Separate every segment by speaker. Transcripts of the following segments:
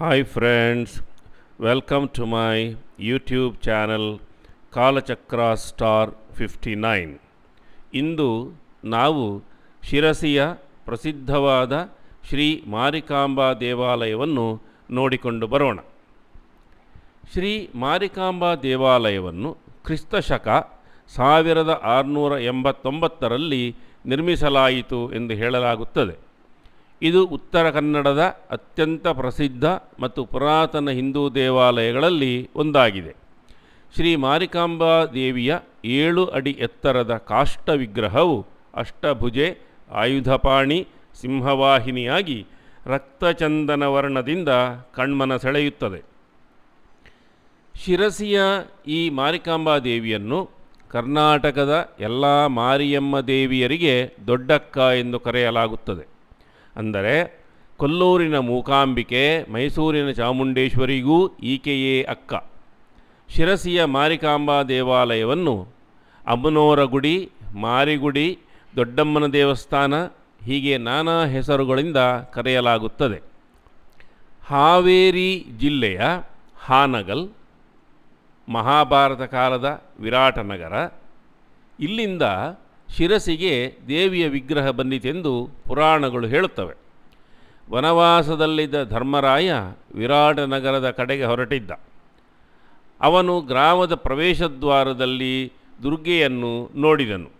Speaker 1: Hi friends welcome to my YouTube channel Kalachakra star fifty nine ಇಂದು ನಾವು ಶಿರಸಿಯ ಪ್ರಸಿದ್ಧವಾದ ಶ್ರೀ ಮಾರಿಕಾಂಬಾ ದೇವಾಲಯವನ್ನು ನೋಡಿಕೊಂಡು ಬರೋಣ. ಶ್ರೀ ಮಾರಿಕಾಂಬಾ ದೇವಾಲಯವನ್ನು ಕ್ರಿಸ್ತಶಕ ಸಾವಿರದ ಆರುನೂರ ಎಂಬತ್ತೊಂಬತ್ತರಲ್ಲಿ ನಿರ್ಮಿಸಲಾಯಿತು ಎಂದು ಹೇಳಲಾಗುತ್ತದೆ. ಇದು ಉತ್ತರ ಕನ್ನಡದ ಅತ್ಯಂತ ಪ್ರಸಿದ್ಧ ಮತ್ತು ಪುರಾತನ ಹಿಂದೂ ದೇವಾಲಯಗಳಲ್ಲಿ ಒಂದಾಗಿದೆ. ಶ್ರೀ ಮಾರಿಕಾಂಬಾ ದೇವಿಯ ಏಳು ಅಡಿ ಎತ್ತರದ ಕಾಷ್ಟ ವಿಗ್ರಹವು ಅಷ್ಟಭುಜೆ, ಆಯುಧಪಾಣಿ, ಸಿಂಹವಾಹಿನಿಯಾಗಿ ರಕ್ತಚಂದನ ವರ್ಣದಿಂದ ಕಣ್ಮನ ಸೆಳೆಯುತ್ತದೆ ಶಿರಸಿಯ ಈ ಮಾರಿಕಾಂಬಾ ದೇವಿಯನ್ನು ಕರ್ನಾಟಕದ ಎಲ್ಲ ಮಾರಿಯಮ್ಮ ದೇವಿಯರಿಗೆ ದೊಡ್ಡಕ್ಕ ಎಂದು ಕರೆಯಲಾಗುತ್ತದೆ. ಅಂದರೆ ಕೊಲ್ಲೂರಿನ ಮೂಕಾಂಬಿಕೆ, ಮೈಸೂರಿನ ಚಾಮುಂಡೇಶ್ವರಿಗೂ ಈಕೆಯೇ ಅಕ್ಕ. ಶಿರಸಿಯ ಮಾರಿಕಾಂಬಾ ದೇವಾಲಯವನ್ನು ಅಮ್ಮನೋರ ಗುಡಿ ಮಾರಿಗುಡಿ, ದೊಡ್ಡಮ್ಮನ ದೇವಸ್ಥಾನ ಹೀಗೆ ನಾನಾ ಹೆಸರುಗಳಿಂದ ಕರೆಯಲಾಗುತ್ತದೆ. ಹಾವೇರಿ ಜಿಲ್ಲೆಯ ಹಾನಗಲ್, ಮಹಾಭಾರತ ಕಾಲದ ವಿರಾಟನಗರ, ಇಲ್ಲಿಂದ ಶಿರಸಿಗೆ ದೇವಿಯ ವಿಗ್ರಹ ಬಂದಿತೆಂದು ಪುರಾಣಗಳು ಹೇಳುತ್ತವೆ. ವನವಾಸದಲ್ಲಿದ್ದ ಧರ್ಮರಾಯ ವಿರಾಟನಗರದ ಕಡೆಗೆ ಹೊರಟಿದ್ದ. ಅವನು ಗ್ರಾಮದ ಪ್ರವೇಶದ್ವಾರದಲ್ಲಿ ದುರ್ಗೆಯನ್ನು ನೋಡಿದನು.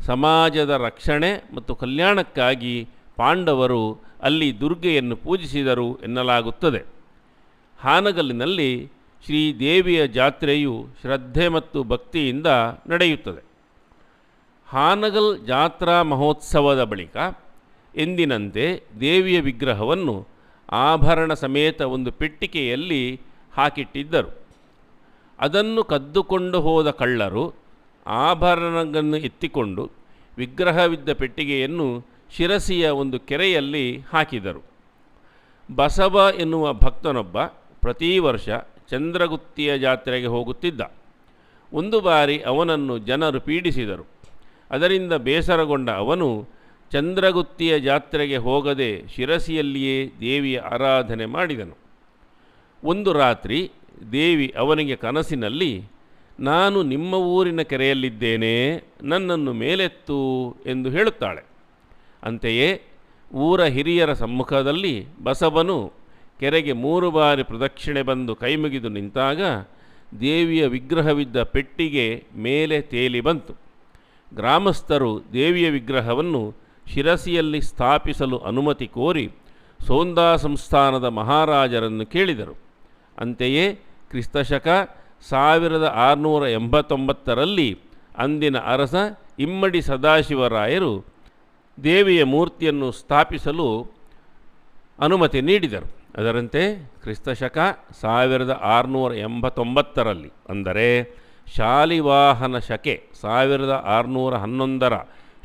Speaker 1: ಸಮಾಜದ ರಕ್ಷಣೆ ಮತ್ತು ಕಲ್ಯಾಣಕ್ಕಾಗಿ ಪಾಂಡವರು ಅಲ್ಲಿ ದುರ್ಗೆಯನ್ನು ಪೂಜಿಸಿದರು ಎನ್ನಲಾಗುತ್ತದೆ. ಹಾನಗಲ್ಲಿನಲ್ಲಿ ಶ್ರೀ ದೇವಿಯ ಜಾತ್ರೆಯು ಶ್ರದ್ಧೆ ಮತ್ತು ಭಕ್ತಿಯಿಂದ ನಡೆಯುತ್ತದೆ. ಹಾನಗಲ್ ಜಾತ್ರಾ ಮಹೋತ್ಸವದ ಬಳಿಕ ಎಂದಿನಂತೆ ದೇವಿಯ ವಿಗ್ರಹವನ್ನು ಆಭರಣ ಸಮೇತ ಒಂದು ಪೆಟ್ಟಿಗೆಯಲ್ಲಿ ಹಾಕಿಟ್ಟಿದ್ದರು. ಅದನ್ನು ಕದ್ದುಕೊಂಡು ಹೋದ ಕಳ್ಳರು ಆಭರಣಗಳನ್ನು ಎತ್ತಿಕೊಂಡು ವಿಗ್ರಹವಿದ್ದ ಪೆಟ್ಟಿಗೆಯನ್ನು ಶಿರಸಿಯ ಒಂದು ಕೆರೆಯಲ್ಲಿ ಹಾಕಿದರು. ಬಸವ ಎನ್ನುವ ಭಕ್ತನೊಬ್ಬ ಪ್ರತಿ ವರ್ಷ ಚಂದ್ರಗುತ್ತಿಯ ಜಾತ್ರೆಗೆ ಹೋಗುತ್ತಿದ್ದ. ಒಂದು ಬಾರಿ ಅವನನ್ನು ಜನರು ಪೀಡಿಸಿದರು. ಅದರಿಂದ ಬೇಸರಗೊಂಡ ಅವನು ಚಂದ್ರಗುತ್ತಿಯ ಜಾತ್ರೆಗೆ ಹೋಗದೆ ಶಿರಸಿಯಲ್ಲಿಯೇ ದೇವಿಯ ಆರಾಧನೆ ಮಾಡಿದನು. ಒಂದು ರಾತ್ರಿ ದೇವಿ ಅವನಿಗೆ ಕನಸಿನಲ್ಲಿ, ನಾನು ನಿಮ್ಮ ಊರಿನ ಕೆರೆಯಲ್ಲಿದ್ದೇನೆ, ನನ್ನನ್ನು ಮೇಲೆತ್ತು ಎಂದು ಹೇಳುತ್ತಾಳೆ. ಅಂತೆಯೇ ಊರ ಹಿರಿಯರ ಸಮ್ಮುಖದಲ್ಲಿ ಬಸವನು ಕೆರೆಗೆ ಮೂರು ಬಾರಿ ಪ್ರದಕ್ಷಿಣೆ ಬಂದು ಕೈಮುಗಿದು ನಿಂತಾಗ ದೇವಿಯ ವಿಗ್ರಹವಿದ್ದ ಪೆಟ್ಟಿಗೆ ಮೇಲೆ ತೇಲಿ ಬಂತು. ಗ್ರಾಮಸ್ಥರು ದೇವಿಯ ವಿಗ್ರಹವನ್ನು ಶಿರಸಿಯಲ್ಲಿ ಸ್ಥಾಪಿಸಲು ಅನುಮತಿ ಕೋರಿ ಸೋಂದಾ ಸಂಸ್ಥಾನದ ಮಹಾರಾಜರನ್ನು ಕೇಳಿದರು. ಅಂತೆಯೇ ಕ್ರಿಸ್ತಶಕ ಸಾವಿರದ ಆರುನೂರ ಎಂಬತ್ತೊಂಬತ್ತರಲ್ಲಿ ಅಂದಿನ ಅರಸ ಇಮ್ಮಡಿ ಸದಾಶಿವರಾಯರು ದೇವಿಯ ಮೂರ್ತಿಯನ್ನು ಸ್ಥಾಪಿಸಲು ಅನುಮತಿ ನೀಡಿದರು. ಅದರಂತೆ ಕ್ರಿಸ್ತಶಕ ಸಾವಿರದ ಆರುನೂರ ಎಂಬತ್ತೊಂಬತ್ತರಲ್ಲಿ ಅಂದರೆ ಶಾಲಿವಾಹನ ಶಕೆ ಸಾವಿರದ ಆರುನೂರ ಹನ್ನೊಂದರ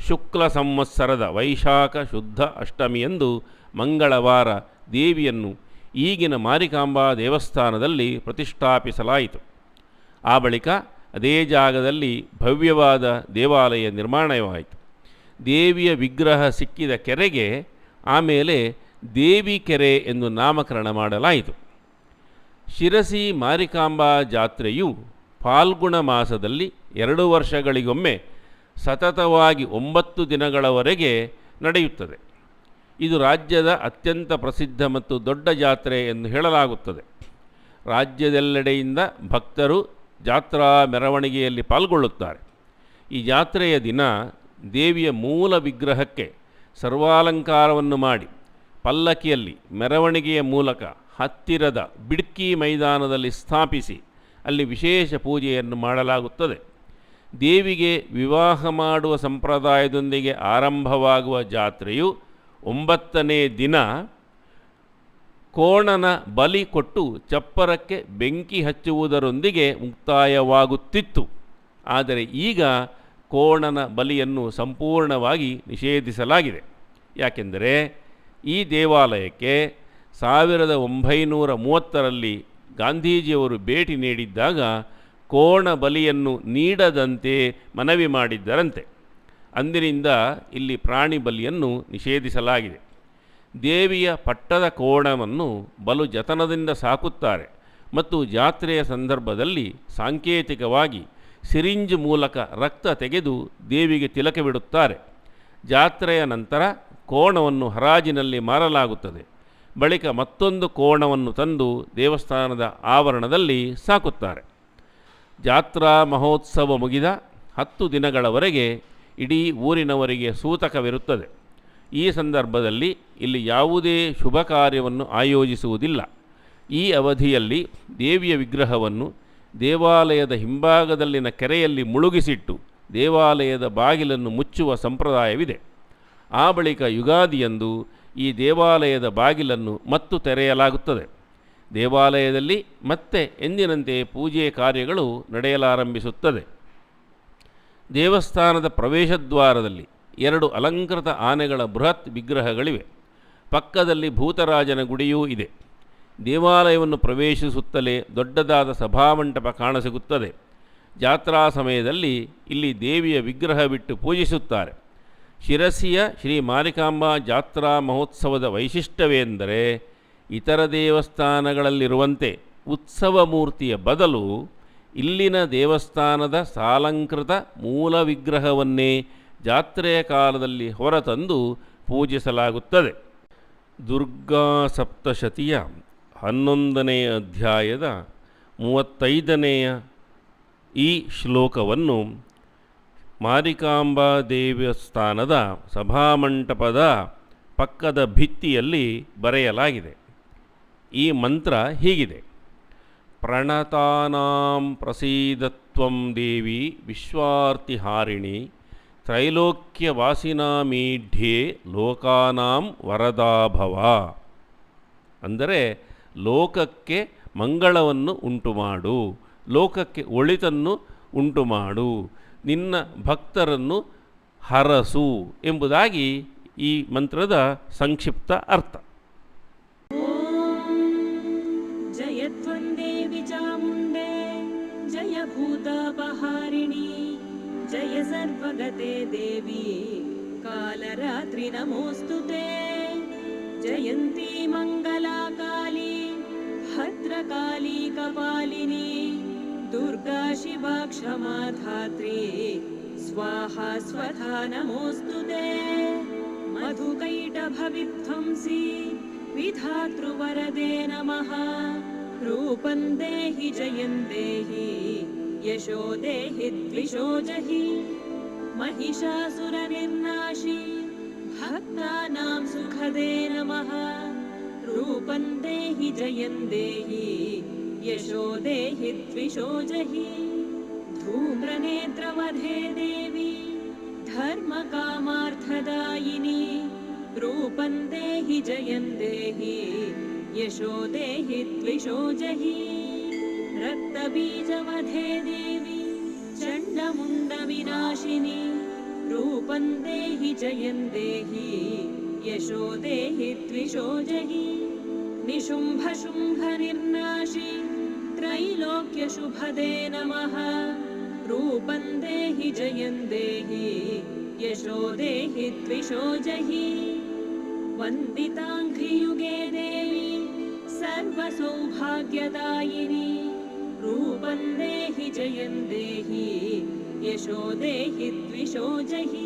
Speaker 1: ಶುಕ್ಲ ಸಂವತ್ಸರದ ವೈಶಾಖ ಶುದ್ಧ ಅಷ್ಟಮಿಯಂದು ಮಂಗಳವಾರ ದೇವಿಯನ್ನು ಈಗಿನ ಮಾರಿಕಾಂಬಾ ದೇವಸ್ಥಾನದಲ್ಲಿ ಪ್ರತಿಷ್ಠಾಪಿಸಲಾಯಿತು. ಆ ಬಳಿಕ ಅದೇ ಜಾಗದಲ್ಲಿ ಭವ್ಯವಾದ ದೇವಾಲಯ ನಿರ್ಮಾಣವಾಯಿತು. ದೇವಿಯ ವಿಗ್ರಹ ಸಿಕ್ಕಿದ ಕೆರೆಗೆ ಆಮೇಲೆ ದೇವಿ ಕೆರೆ ಎಂದು ನಾಮಕರಣ ಮಾಡಲಾಯಿತು. ಶಿರಸಿ ಮಾರಿಕಾಂಬಾ ಜಾತ್ರೆಯು ಫಾಲ್ಗುಣ ಮಾಸದಲ್ಲಿ ಎರಡು ವರ್ಷಗಳಿಗೊಮ್ಮೆ ಸತತವಾಗಿ ಒಂಬತ್ತು ದಿನಗಳವರೆಗೆ ನಡೆಯುತ್ತದೆ. ಇದು ರಾಜ್ಯದ ಅತ್ಯಂತ ಪ್ರಸಿದ್ಧ ಮತ್ತು ದೊಡ್ಡ ಜಾತ್ರೆ ಎಂದು ಹೇಳಲಾಗುತ್ತದೆ. ರಾಜ್ಯದೆಲ್ಲೆಡೆಯಿಂದ ಭಕ್ತರು ಜಾತ್ರಾ ಮೆರವಣಿಗೆಯಲ್ಲಿ ಪಾಲ್ಗೊಳ್ಳುತ್ತಾರೆ. ಈ ಜಾತ್ರೆಯ ದಿನ ದೇವಿಯ ಮೂಲ ವಿಗ್ರಹಕ್ಕೆ ಸರ್ವಾಲಂಕಾರವನ್ನು ಮಾಡಿ ಪಲ್ಲಕ್ಕಿಯಲ್ಲಿ ಮೆರವಣಿಗೆಯ ಮೂಲಕ ಹತ್ತಿರದ ಬಿಡ್ಕಿ ಮೈದಾನದಲ್ಲಿ ಸ್ಥಾಪಿಸಿ ಅಲ್ಲಿ ವಿಶೇಷ ಪೂಜೆಯನ್ನು ಮಾಡಲಾಗುತ್ತದೆ. ದೇವಿಗೆ ವಿವಾಹ ಮಾಡುವ ಸಂಪ್ರದಾಯದೊಂದಿಗೆ ಆರಂಭವಾಗುವ ಜಾತ್ರೆಯು ಒಂಬತ್ತನೇ ದಿನ ಕೋಣನ ಬಲಿ ಕೊಟ್ಟು ಚಪ್ಪರಕ್ಕೆ ಬೆಂಕಿ ಹಚ್ಚುವುದರೊಂದಿಗೆ ಮುಕ್ತಾಯವಾಗುತ್ತಿತ್ತು. ಆದರೆ ಈಗ ಕೋಣನ ಬಲಿಯನ್ನು ಸಂಪೂರ್ಣವಾಗಿ ನಿಷೇಧಿಸಲಾಗಿದೆ. ಯಾಕೆಂದರೆ ಈ ದೇವಾಲಯಕ್ಕೆ ಸಾವಿರದ ಒಂಬೈನೂರ ಮೂವತ್ತರಲ್ಲಿ ಗಾಂಧೀಜಿಯವರು ಭೇಟಿ ನೀಡಿದ್ದಾಗ ಕೋಣ ಬಲಿಯನ್ನು ನೀಡದಂತೆ ಮನವಿ ಮಾಡಿದ್ದರಂತೆ. ಅಂದಿನಿಂದ ಇಲ್ಲಿ ಪ್ರಾಣಿ ಬಲಿಯನ್ನು ನಿಷೇಧಿಸಲಾಗಿದೆ. ದೇವಿಯ ಪಟ್ಟದ ಕೋಣವನ್ನು ಬಲು ಜತನದಿಂದ ಸಾಕುತ್ತಾರೆ ಮತ್ತು ಜಾತ್ರೆಯ ಸಂದರ್ಭದಲ್ಲಿ ಸಾಂಕೇತಿಕವಾಗಿ ಸಿರಿಂಜ್ ಮೂಲಕ ರಕ್ತ ತೆಗೆದು ದೇವಿಗೆ ತಿಲಕವಿಡುತ್ತಾರೆ. ಜಾತ್ರೆಯ ನಂತರ ಕೋಣವನ್ನು ಹರಾಜಿನಲ್ಲಿ ಮಾರಲಾಗುತ್ತದೆ. ಬಳಿಕ ಮತ್ತೊಂದು ಕೋಣವನ್ನು ತಂದು ದೇವಸ್ಥಾನದ ಆವರಣದಲ್ಲಿ ಸಾಕುತ್ತಾರೆ. ಜಾತ್ರಾ ಮಹೋತ್ಸವ ಮುಗಿದ ಹತ್ತು ದಿನಗಳವರೆಗೆ ಇಡೀ ಊರಿನವರಿಗೆ ಸೂತಕವಿರುತ್ತದೆ. ಈ ಸಂದರ್ಭದಲ್ಲಿ ಇಲ್ಲಿ ಯಾವುದೇ ಶುಭ ಕಾರ್ಯವನ್ನು ಆಯೋಜಿಸುವುದಿಲ್ಲ. ಈ ಅವಧಿಯಲ್ಲಿ ದೇವಿಯ ವಿಗ್ರಹವನ್ನು ದೇವಾಲಯದ ಹಿಂಭಾಗದಲ್ಲಿನ ಕೆರೆಯಲ್ಲಿ ಮುಳುಗಿಸಿಟ್ಟು ದೇವಾಲಯದ ಬಾಗಿಲನ್ನು ಮುಚ್ಚುವ ಸಂಪ್ರದಾಯವಿದೆ. ಆ ಬಳಿಕ ಯುಗಾದಿಯಂದು ಈ ದೇವಾಲಯದ ಬಾಗಿಲನ್ನು ಮತ್ತು ತೆರೆಯಲಾಗುತ್ತದೆ. ದೇವಾಲಯದಲ್ಲಿ ಮತ್ತೆ ಎಂದಿನಂತೆ ಪೂಜೆ ಕಾರ್ಯಗಳು ನಡೆಯಲಾರಂಭಿಸುತ್ತದೆ. ದೇವಸ್ಥಾನದ ಪ್ರವೇಶದ್ವಾರದಲ್ಲಿ ಎರಡು ಅಲಂಕೃತ ಆನೆಗಳ ಬೃಹತ್ ವಿಗ್ರಹಗಳಿವೆ. ಪಕ್ಕದಲ್ಲಿ ಭೂತರಾಜನ ಗುಡಿಯೂ ಇದೆ. ದೇವಾಲಯವನ್ನು ಪ್ರವೇಶಿಸುತ್ತಲೇ ದೊಡ್ಡದಾದ ಸಭಾಮಂಟಪ ಕಾಣಸಿಗುತ್ತದೆ. ಜಾತ್ರಾ ಸಮಯದಲ್ಲಿ ಇಲ್ಲಿ ದೇವಿಯ ವಿಗ್ರಹ ಬಿಟ್ಟು ಪೂಜಿಸುತ್ತಾರೆ. ಶಿರಸಿಯ ಶ್ರೀ ಮಾರಿಕಾಂಬಾ ಜಾತ್ರಾ ಮಹೋತ್ಸವದ ವೈಶಿಷ್ಟ್ಯವೆಂದರೆ ಇತರ ದೇವಸ್ಥಾನಗಳಲ್ಲಿರುವಂತೆ ಉತ್ಸವ ಮೂರ್ತಿಯ ಬದಲು ಇಲ್ಲಿನ ದೇವಸ್ಥಾನದ ಸಾಲಂಕೃತ ಮೂಲ ವಿಗ್ರಹವನ್ನೇ ಜಾತ್ರೆಯ ಕಾಲದಲ್ಲಿ ಹೊರತಂದು ಪೂಜಿಸಲಾಗುತ್ತದೆ. ದುರ್ಗಾ ಸಪ್ತಶತಿಯ ಹನ್ನೊಂದನೆಯ ಅಧ್ಯಾಯದ ಮೂವತ್ತೈದನೆಯ ಈ ಶ್ಲೋಕವನ್ನು ಮಾರಿಕಾಂಬಾ ದೇವಸ್ಥಾನದ ಸಭಾಮಂಟಪದ ಪಕ್ಕದ ಭಿತ್ತಿಯಲ್ಲಿ ಬರೆಯಲಾಗಿದೆ. ಈ ಮಂತ್ರ ಹೀಗಿದೆ. ಪ್ರಣತಾನಾಂ ಪ್ರಸೀದತ್ವಂ ದೇವಿ ವಿಶ್ವಾರ್ತಿಹಾರಿಣಿ ತ್ರೈಲೋಕ್ಯವಾಸಿನಾಮೀಢ್ಯೆ ಲೋಕಾನಾಂ ವರದಾಭವ. ಅಂದರೆ ಲೋಕಕ್ಕೆ ಮಂಗಳವನ್ನು ಉಂಟುಮಾಡು, ಲೋಕಕ್ಕೆ ಒಳಿತನ್ನು ಉಂಟುಮಾಡು ನಿನ್ನ ಭಕ್ತರನ್ನು ಹರಸು ಎಂಬುದಾಗಿ ಈ ಮಂತ್ರದ ಸಂಕ್ಷಿಪ್ತ ಅರ್ಥ.
Speaker 2: ಜಯತ್ವಂದೇ ವಿಜಾಮುಂಡೆ, ಜಯ ಭೂತಪಹಾರಿಣಿ, ಜಯ ಸರ್ವಗತೆ ದೇವಿ ಕಾಲರಾತ್ರಿ ನಮೋಸ್ತುತೆ ಜಯಂತಿ ಮಂಗಲಾಕಾಲಿ, ಭದ್ರಕಾಲಿ ಕಪಾಲಿನಿ दुर्गा शिवा क्षमा धात्री। स्वाहा स्वधा नमोऽस्तु ते। मधुकैटभविध्वंसी। विधातृवरदे नमः। रूपं देहि जयं देहि। यशो देहि द्विषो जहि। महिषासुरनिर्नाशि। भक्तानां सुखदे नमः। रूपं देहि जयं देहि यशो देहि द्विषो जहि धूम्रनेत्रवधे देवी धर्मकामार्थदायिनी रूपं देहि जयं देहि यशो देहि द्विषो जहि रक्तबीजवधे देवी चण्डमुण्डविनाशिनी रूपं देहि जयं देहि यशो देहि द्विषो जहि निशुम्भशुम्भनिर्नाशि त्रैलोक्यशुभदे नमः। रूपं देहि जयं देहि यशो देहि द्विषो जहि। वन्दिताङ्घ्रियुगे देवी सर्वसौभाग्यदायिनी। देहि जयं देहि यशो देहि द्विषो जहि